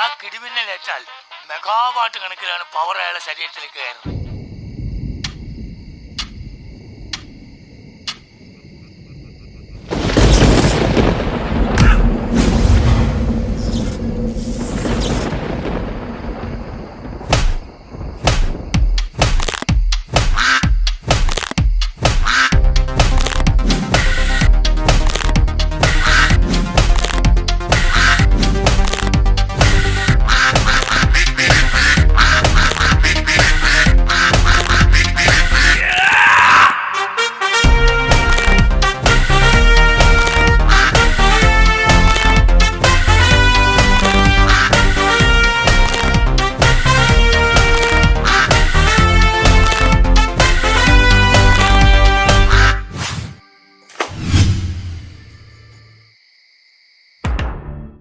ആ കിടിമിന്നലേറ്റാൽ megawatt കണക്കിലാണ് power അയാളെ ശരീരത്തിലേക്ക് കയറുന്നത്.